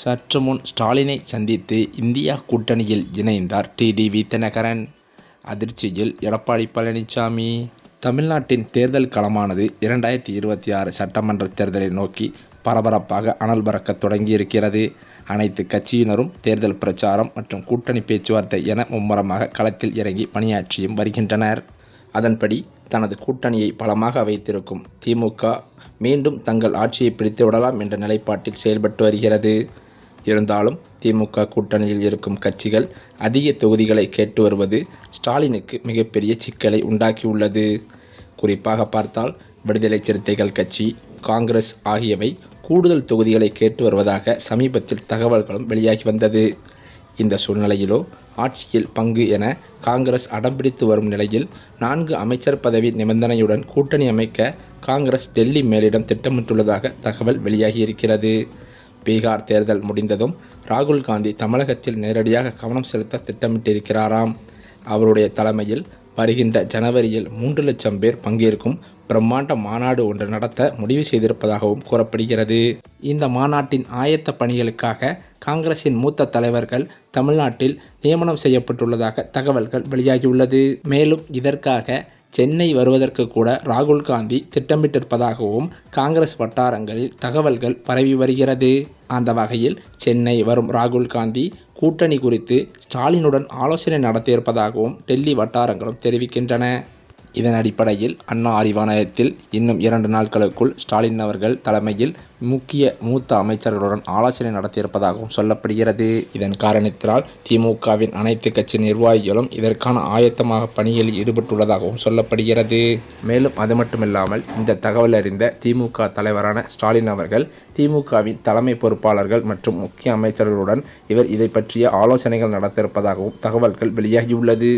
சற்று முன் ஸ்டாலினை சந்தித்து இந்தியா கூட்டணியில் இணைந்தார் டிடிவி தினகரன். அதிர்ச்சியில் எடப்பாடி பழனிசாமி தமிழ்நாட்டின் தேர்தல் களமானது இரண்டாயிரத்தி இருபத்தி ஆறு சட்டமன்ற தேர்தலை நோக்கி பரபரப்பாக அனல் பறக்கத் தொடங்கியிருக்கிறது. அனைத்து கட்சியினரும் தேர்தல் பிரச்சாரம் மற்றும் கூட்டணி பேச்சுவார்த்தை என மும்முரமாக களத்தில் இறங்கி பணியாற்றியும் வருகின்றனர். அதன்படி தனது கூட்டணியை பலமாக வைத்திருக்கும் திமுக மீண்டும் தங்கள் ஆட்சியை பிடித்து விடலாம் என்ற நிலைப்பாட்டில் செயல்பட்டு வருகிறது. இருந்தாலும் திமுக கூட்டணியில் இருக்கும் கட்சிகள் அதிக தொகுதிகளை கேட்டு வருவது ஸ்டாலினுக்கு மிகப்பெரிய சிக்கலை உண்டாக்கியுள்ளது. குறிப்பாக பார்த்தால் விடுதலை சிறுத்தைகள் கட்சி காங்கிரஸ் ஆகியவை கூடுதல் தொகுதிகளை கேட்டு வருவதாக சமீபத்தில் தகவல்களும் வெளியாகி வந்தது. இந்த சூழ்நிலையிலோ ஆட்சியில் பங்கு என காங்கிரஸ் அடம்பிடித்து வரும் நிலையில் நான்கு அமைச்சர் பதவி நிபந்தனையுடன் கூட்டணி அமைக்க காங்கிரஸ் டெல்லி மேலிடம் திட்டமிட்டுள்ளதாக தகவல் வெளியாகியிருக்கிறது. பீகார் தேர்தல் முடிந்ததும் ராகுல் காந்தி தமிழகத்தில் நேரடியாக கவனம் செலுத்த திட்டமிட்டிருக்கிறாராம். அவருடைய தலைமையில் வருகின்ற ஜனவரியில் மூன்று லட்சம் பேர் பங்கேற்கும் பிரம்மாண்ட மாநாடு ஒன்று நடத்த முடிவு செய்திருப்பதாகவும் கூறப்படுகிறது. இந்த மாநாட்டின் ஆயத்த பணிகளுக்காக காங்கிரசின் மூத்த தலைவர்கள் தமிழ்நாட்டில் நியமனம் செய்யப்பட்டுள்ளதாக தகவல்கள் வெளியாகியுள்ளது. மேலும் இதற்காக சென்னை வருவதற்கு கூட ராகுல் காந்தி திட்டமிட்டிருப்பதாகவும் காங்கிரஸ் வட்டாரங்களில் தகவல்கள் பரவி வருகிறது. அந்த வகையில் சென்னை வரும் ராகுல் காந்தி கூட்டணி குறித்து ஸ்டாலினுடன் ஆலோசனை நடத்தியிருப்பதாகவும் டெல்லி வட்டாரங்களும் தெரிவிக்கின்றன. இதன் அடிப்படையில் அண்ணா அறிவாலயத்தில் இன்னும் இரண்டு நாட்களுக்குள் ஸ்டாலின் அவர்கள் தலைமையில் முக்கிய மூத்த அமைச்சர்களுடன் ஆலோசனை நடத்தியிருப்பதாகவும் சொல்லப்படுகிறது. இதன் காரணத்தினால் திமுகவின் அனைத்து கட்சி நிர்வாகிகளும் இதற்கான ஆயத்தமாக பணியில் ஈடுபட்டுள்ளதாகவும் சொல்லப்படுகிறது. மேலும் அது மட்டுமில்லாமல் இந்த தகவல் அறிந்த திமுக தலைவரான ஸ்டாலின் அவர்கள் திமுகவின் தலைமை பொறுப்பாளர்கள் மற்றும் முக்கிய அமைச்சர்களுடன் இவர் இதை பற்றிய ஆலோசனைகள் நடத்தியிருப்பதாகவும் தகவல்கள் வெளியாகியுள்ளது.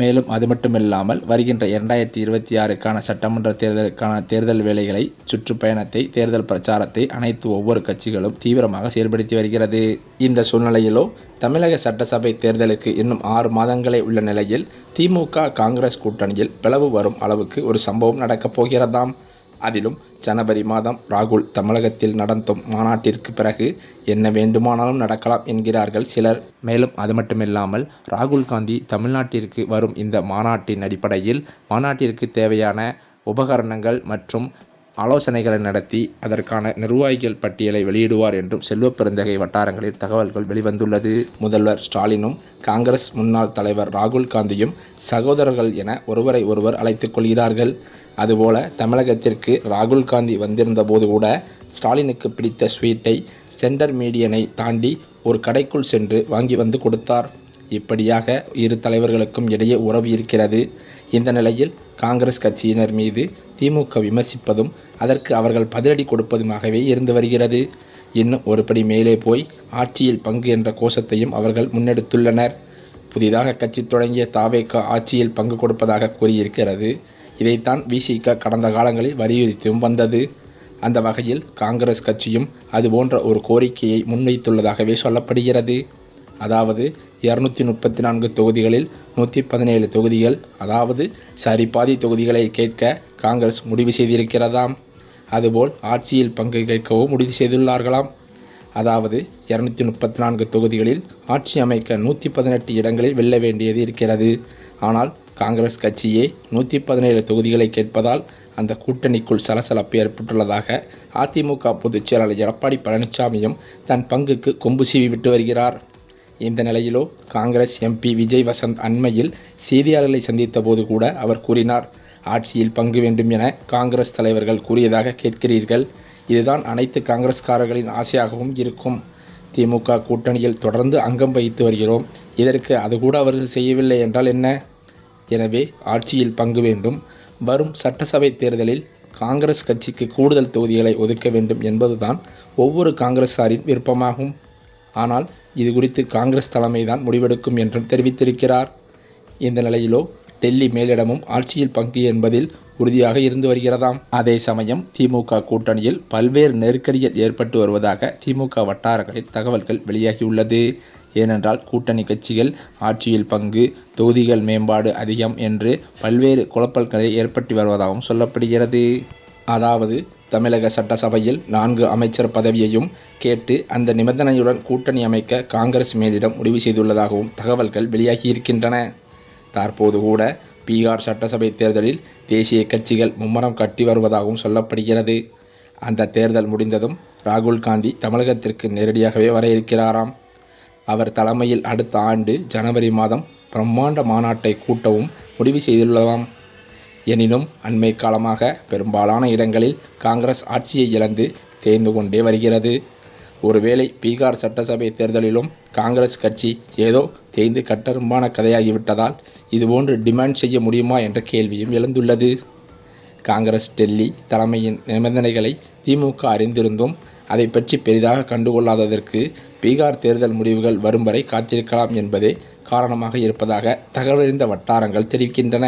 மேலும் அது மட்டுமில்லாமல் வருகின்ற இரண்டாயிரத்தி இருபத்தி ஆறுக்கான சட்டமன்ற தேர்தலுக்கான தேர்தல் வேலைகளை சுற்றுப்பயணத்தை தேர்தல் பிரச்சாரத்தை அனைத்து ஒவ்வொரு கட்சிகளும் தீவிரமாக செயல்படுத்தி வருகிறது. இந்த சூழ்நிலையிலோ தமிழக சட்டசபை தேர்தலுக்கு இன்னும் ஆறு மாதங்களே உள்ள நிலையில் திமுக காங்கிரஸ் கூட்டணியில் பிளவு வரும் அளவுக்கு ஒரு சம்பவம் நடக்கப் போகிறதாம். அதிலும் ஜனவரி மாதம் ராகுல் தமிழகத்தில் நடத்தும் மாநாட்டிற்கு பிறகு என்ன வேண்டுமானாலும் நடக்கலாம் என்கிறார்கள் சிலர். மேலும் அது மட்டுமில்லாமல் ராகுல் காந்தி தமிழ்நாட்டிற்கு வரும் இந்த மாநாட்டின் அடிப்படையில் மாநாட்டிற்கு தேவையான உபகரணங்கள் மற்றும் ஆலோசனைகளை நடத்தி அதற்கான நிர்வாகிகள் பட்டியலை வெளியிடுவார் என்றும் செல்வப்பெருந்தகை வட்டாரங்களில் தகவல்கள் வெளிவந்துள்ளது. முதல்வர் ஸ்டாலினும் காங்கிரஸ் முன்னாள் தலைவர் ராகுல் காந்தியும் சகோதரர்கள் என ஒருவரை ஒருவர் அழைத்துக் கொள்கிறார்கள். அதுபோல தமிழகத்திற்கு ராகுல் காந்தி வந்திருந்த போது கூட ஸ்டாலினுக்கு பிடித்த ஸ்வீட்டை சென்டர் மீடியனை தாண்டி ஒரு கடைக்குள் சென்று வாங்கி வந்து கொடுத்தார். இப்படியாக இரு தலைவர்களுக்கும் இடையே உறவு இருக்கிறது. இந்த நிலையில் காங்கிரஸ் கட்சியினர் மீது திமுக விமர்சிப்பதும் அதற்கு அவர்கள் பதிலடி கொடுப்பதுமாகவே இருந்து வருகிறது. இன்னும் ஒருபடி மேலே போய் ஆட்சியில் பங்கு என்ற கோஷத்தையும் அவர்கள் முன்னெடுத்துள்ளனர். புதிதாக கட்சி தொடங்கிய தாவேக ஆட்சியில் பங்கு கொடுப்பதாக கூறியிருக்கிறது. இதைத்தான் விசிக கடந்த காலங்களில் வலியுறுத்தியும் வந்தது. அந்த வகையில் காங்கிரஸ் கட்சியும் அது போன்ற ஒரு கோரிக்கையை முன்வைத்துள்ளதாகவே சொல்லப்படுகிறது. அதாவது இரநூத்தி முப்பத்தி நான்கு தொகுதிகளில் நூற்றி பதினேழு தொகுதிகள் அதாவது சரிபாதி தொகுதிகளை கேட்க காங்கிரஸ் முடிவு செய்திருக்கிறதாம். அதுபோல் ஆட்சியில் பங்கு கேட்கவும் முடிவு செய்துள்ளார்களாம். அதாவது இரநூத்தி முப்பத்தி நான்கு தொகுதிகளில் ஆட்சி அமைக்க நூற்றி பதினெட்டு இடங்களில் வெல்ல வேண்டியது இருக்கிறது. ஆனால் காங்கிரஸ் கட்சியே நூற்றி பதினேழு தொகுதிகளை கேட்பதால் அந்த கூட்டணிக்குள் சலசலப்பு ஏற்பட்டுள்ளதாக அதிமுக பொதுச் செயலாளர் எடப்பாடி பழனிசாமியும் தன் பங்குக்கு கொம்பு சீவி விட்டு வருகிறார். இந்த நிலையிலோ காங்கிரஸ் எம்பி விஜய் வசந்த் அண்மையில் செய்தியாளர்களை சந்தித்த போது கூட அவர் கூறினார். ஆட்சியில் பங்கு வேண்டும் என காங்கிரஸ் தலைவர்கள் கூறியதாக கேட்கிறீர்கள். இதுதான் அனைத்து காங்கிரஸ்காரர்களின் ஆசையாகவும் இருக்கும். திமுக கூட்டணியில் தொடர்ந்து அங்கம் வகித்து வருகிறோம். இதற்கு அது கூட அவர்கள் செய்யவில்லை என்றால் என்ன? எனவே ஆட்சியில் பங்கு வேண்டும். வரும் சட்டசபை தேர்தலில் காங்கிரஸ் கட்சிக்கு கூடுதல் தொகுதிகளை ஒதுக்க வேண்டும் என்பதுதான் ஒவ்வொரு காங்கிரஸாரின் விருப்பமாகும். ஆனால் இது குறித்து காங்கிரஸ் தலைமைதான் முடிவெடுக்கும் என்றும் தெரிவித்திருக்கிறார். இந்த நிலையிலோ டெல்லி மேலிடமும் ஆட்சியில் பங்கு என்பதில் உறுதியாக இருந்து வருகிறதாம். அதே சமயம் திமுக கூட்டணியில் பல்வேறு நெருக்கடிகள் ஏற்பட்டு வருவதாக திமுக வட்டாரங்களில் தகவல்கள் வெளியாகியுள்ளது. ஏனென்றால் கூட்டணி கட்சிகள் ஆட்சியில் பங்கு தொகுதிகள் மேம்பாடு அதிகம் என்று பல்வேறு குழப்பல்களை ஏற்பட்டு வருவதாகவும் சொல்லப்படுகிறது. அதாவது தமிழக சட்டசபையில் நான்கு அமைச்சர் பதவியையும் கேட்டு அந்த நிபந்தனையுடன் கூட்டணி அமைக்க காங்கிரஸ் மேலிடம் முடிவு செய்துள்ளதாகவும் தகவல்கள் வெளியாகியிருக்கின்றன. தற்போது கூட பீகார் சட்டசபை தேர்தலில் தேசிய கட்சிகள் மும்முரம் கட்டி வருவதாகவும் சொல்லப்படுகிறது. அந்த தேர்தல் முடிந்ததும் ராகுல் காந்தி தமிழகத்திற்கு நேரடியாகவே வர இருக்கிறாராம். அவர் தலைமையில் அடுத்த ஆண்டு ஜனவரி மாதம் பிரம்மாண்ட மாநாட்டை கூட்டவும் முடிவு செய்துள்ளதாம். எனினும் அண்மை காலமாக பெரும்பாலான இடங்களில் காங்கிரஸ் ஆட்சியை இழந்து தேர்ந்து கொண்டே வருகிறது. ஒருவேளை பீகார் சட்டசபை தேர்தலிலும் காங்கிரஸ் கட்சி ஏதோ தேய்ந்து கட்டரும்பான கதையாகிவிட்டதால் இதுபோன்று டிமாண்ட் செய்ய முடியுமா என்ற கேள்வியும் எழுந்துள்ளது. காங்கிரஸ் டெல்லி தலைமையின் நிபந்தனைகளை திமுக அறிந்திருந்தும் அதை பற்றி பெரிதாக கண்டுகொள்ளாததற்கு பீகார் தேர்தல் முடிவுகள் வரும் வரை காத்திருக்கலாம் என்பதே காரணமாக இருப்பதாக தகவலறிந்த வட்டாரங்கள் தெரிவிக்கின்றன.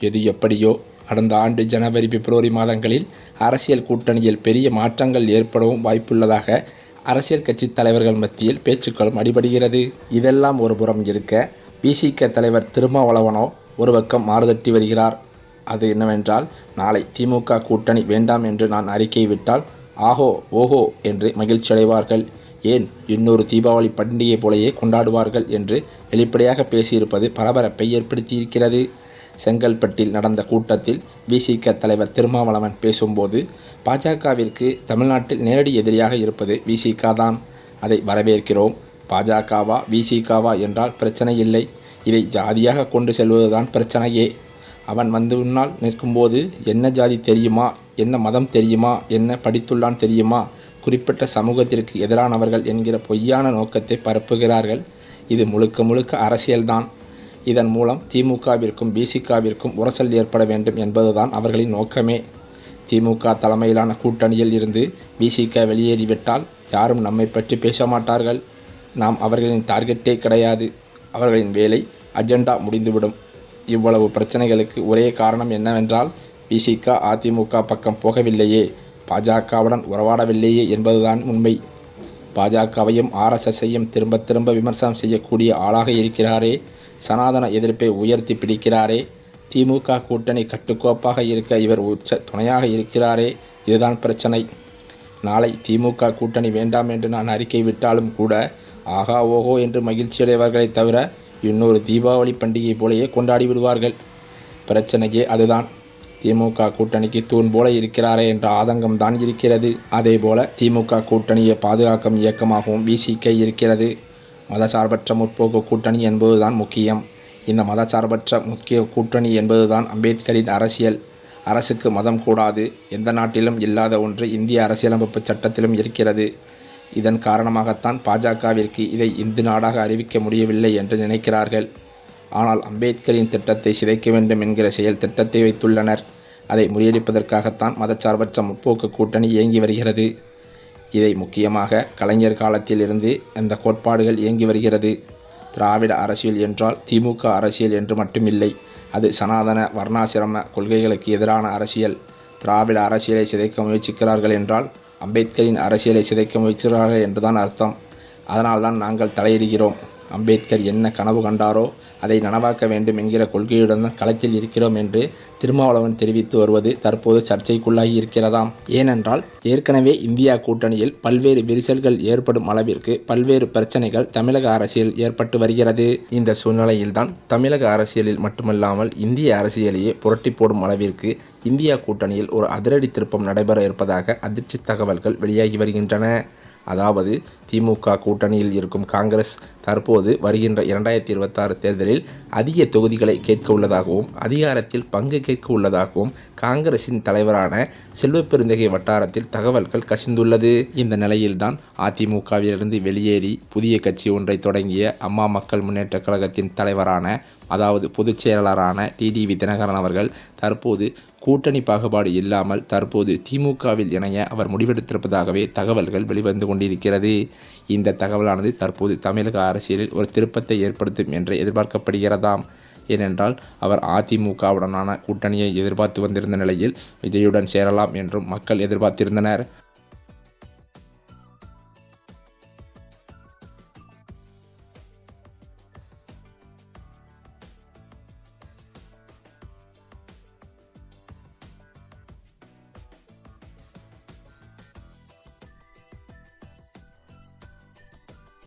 எது எப்படியோ கடந்த ஆண்டு ஜனவரி பிப்ரவரி மாதங்களில் அரசியல் கூட்டணியில் பெரிய மாற்றங்கள் ஏற்படவும் வாய்ப்புள்ளதாக அரசியல் கட்சி தலைவர்கள் மத்தியில் பேச்சுக்களும் அடிபடுகிறது. இதெல்லாம் ஒரு புறம் இருக்க பிசிக தலைவர் திருமாவளவனோ ஒரு பக்கம் மாறுதட்டி வருகிறார். அது என்னவென்றால் நாளை திமுக கூட்டணி வேண்டாம் என்று நான் அறிக்கை விட்டால் ஆஹோ ஓஹோ என்று மகிழ்ச்சி அடைவார்கள். ஏன் இன்னொரு தீபாவளி பண்டிகை போலயே கொண்டாடுவார்கள் என்று வெளிப்படையாக பேசியிருப்பது பரபரப்பை ஏற்படுத்தியிருக்கிறது. செங்கல்பட்டில் நடந்த கூட்டத்தில் விசிக தலைவர் திருமாவளவன் பேசும்போது பாஜகவிற்கு தமிழ்நாட்டில் நேரடி எதிரியாக இருப்பது விசிக தான். அதை வரவேற்கிறோம். பாஜகவா விசிகவா என்றால் பிரச்சனை இல்லை. இதை ஜாதியாக கொண்டு செல்வதுதான் பிரச்சனையே. அவன் வந்து முன்னால் நிற்கும்போது என்ன ஜாதி தெரியுமா? என்ன மதம் தெரியுமா? என்ன படித்துள்ளான் தெரியுமா? குறிப்பிட்ட சமூகத்திற்கு எதிரானவர்கள் என்கிற பொய்யான நோக்கத்தை பரப்புகிறார்கள். இது முழுக்க முழுக்க அரசியல்தான். இதன் மூலம் திமுகவிற்கும் பிசிகாவிற்கும் உரசல் ஏற்பட வேண்டும் என்பதுதான் அவர்களின் நோக்கமே. திமுக தலைமையிலான கூட்டணியில் இருந்து பிசிக வெளியேறிவிட்டால் யாரும் நம்மை பற்றி பேச மாட்டார்கள் நாம் அவர்களின் டார்கெட்டே கிடையாது. அவர்களின் வேலை அஜெண்டா முடிந்துவிடும். இவ்வளவு பிரச்சனைகளுக்கு ஒரே காரணம் என்னவென்றால் பிசிக அதிமுக பக்கம் போகவில்லையே. பாஜகவுடன் உறவாடவில்லையே என்பதுதான் உண்மை. பாஜகவையும் ஆர்எஸ்எஸ்ஸையும் திரும்ப திரும்ப விமர்சனம் செய்யக்கூடிய ஆளாக இருக்கிறாரே. சனாதன எதிர்ப்பை உயர்த்தி பிடிக்கிறாரே. திமுக கூட்டணி கட்டுக்கோப்பாக இருக்க இவர் உச்ச துணையாக இருக்கிறாரே. இதுதான் பிரச்சனை. நாளை திமுக கூட்டணி வேண்டாம் என்று நான் அறிக்கை விட்டாலும் கூட ஆகா ஓஹோ என்று மகிழ்ச்சியடைவர்களை தவிர இன்னொரு தீபாவளி பண்டிகை போலேயே கொண்டாடி விடுவார்கள். பிரச்சனையே அதுதான். திமுக கூட்டணிக்கு தூண் போல இருக்கிறாரே என்ற ஆதங்கம் தான் இருக்கிறது. அதேபோல திமுக கூட்டணியை பாதுகாக்கும் இயக்கமாகவும் விசிக இருக்கிறது. மதசார்பற்ற முற்போக்கு கூட்டணி என்பதுதான் முக்கியம். இந்த மதசார்பற்ற முக்கிய கூட்டணி என்பதுதான் அம்பேத்கரின் அரசியல். அரசுக்கு மதம் கூடாது. எந்த நாட்டிலும் இல்லாத ஒன்று இந்திய அரசியலமைப்பு சட்டத்திலும் இருக்கிறது. இதன் காரணமாகத்தான் பாஜகவிற்கு இதை இந்து நாடாக அறிவிக்க முடியவில்லை என்று நினைக்கிறார்கள். ஆனால் அம்பேத்கரின் திட்டத்தை சிதைக்க வேண்டும் என்கிற செயல் திட்டத்தை வைத்துள்ளனர். அதை முறியடிப்பதற்காகத்தான் மதச்சார்பற்ற முற்போக்கு கூட்டணி இயங்கி வருகிறது. இதை முக்கியமாக கலைஞர் காலத்தில் இருந்து அந்த கோட்பாடுகள் இயங்கி வருகிறது. திராவிட அரசியல் என்றால் திமுக அரசியல் என்று மட்டுமில்லை அது சனாதன வர்ணாசிரம கொள்கைகளுக்கு எதிரான அரசியல். திராவிட அரசியலை சிதைக்க முயற்சிக்கிறார்கள் என்றால் அம்பேத்கரின் அரசியலை சிதைக்க முயற்சிக்கிறார்கள் என்றுதான் அர்த்தம். அதனால்தான் நாங்கள் தலையிடுகிறோம். அம்பேத்கர் என்ன கனவு கண்டாரோ அதை நனவாக்க வேண்டும் என்கிற கொள்கையுடன் களத்தில் இருக்கிறோம் என்று திருமாவளவன் தெரிவித்து வருவது தற்போது சர்ச்சைக்குள்ளாகி இருக்கிறதாம். ஏனென்றால் ஏற்கனவே இந்தியா கூட்டணியில் பல்வேறு விரிசல்கள் ஏற்படும் அளவிற்கு பல்வேறு பிரச்சனைகள் தமிழக அரசியல் ஏற்பட்டு வருகிறது. இந்த சூழ்நிலையில்தான் தமிழக அரசியலில் மட்டுமல்லாமல் இந்திய அரசியலையே புரட்டி போடும் அளவிற்கு இந்தியா கூட்டணியில் ஒரு அதிரடி திருப்பம் நடைபெற இருப்பதாக அதிர்ச்சி தகவல்கள் வெளியாகி வருகின்றன. அதாவது திமுக கூட்டணியில் இருக்கும் காங்கிரஸ் தற்போது வருகின்ற இரண்டாயிரத்தி இருபத்தாறு தேர்தலில் அதிக தொகுதிகளை கேட்க உள்ளதாகவும் அதிகாரத்தில் பங்கு கேட்க உள்ளதாகவும் காங்கிரசின் தலைவரான செல்வப்பெருந்தகை வட்டாரத்தில் தகவல்கள் கசிந்துள்ளது. இந்த நிலையில்தான் அதிமுகவிலிருந்து வெளியேறி புதிய கட்சி ஒன்றை தொடங்கிய அம்மா மக்கள் முன்னேற்ற கழகத்தின் தலைவரான அதாவது பொதுச் செயலாளரான டிடிவி தினகரன் அவர்கள் தற்போது கூட்டணி பாகுபாடு இல்லாமல் தற்போது திமுகவில் இணைய அவர் முடிவெடுத்திருப்பதாகவே தகவல்கள் வெளிவந்து கொண்டிருக்கிறது. இந்த தகவலானது தற்போது தமிழக அரசியலில் ஒரு திருப்பத்தை ஏற்படுத்தும் என்று எதிர்பார்க்கப்படுகிறதாம். ஏனென்றால் அவர் அதிமுகவுடனான கூட்டணியை எதிர்பார்த்து வந்திருந்த நிலையில் விஜயுடன் சேரலாம் என்றும் மக்கள் எதிர்பார்த்திருந்தனர்.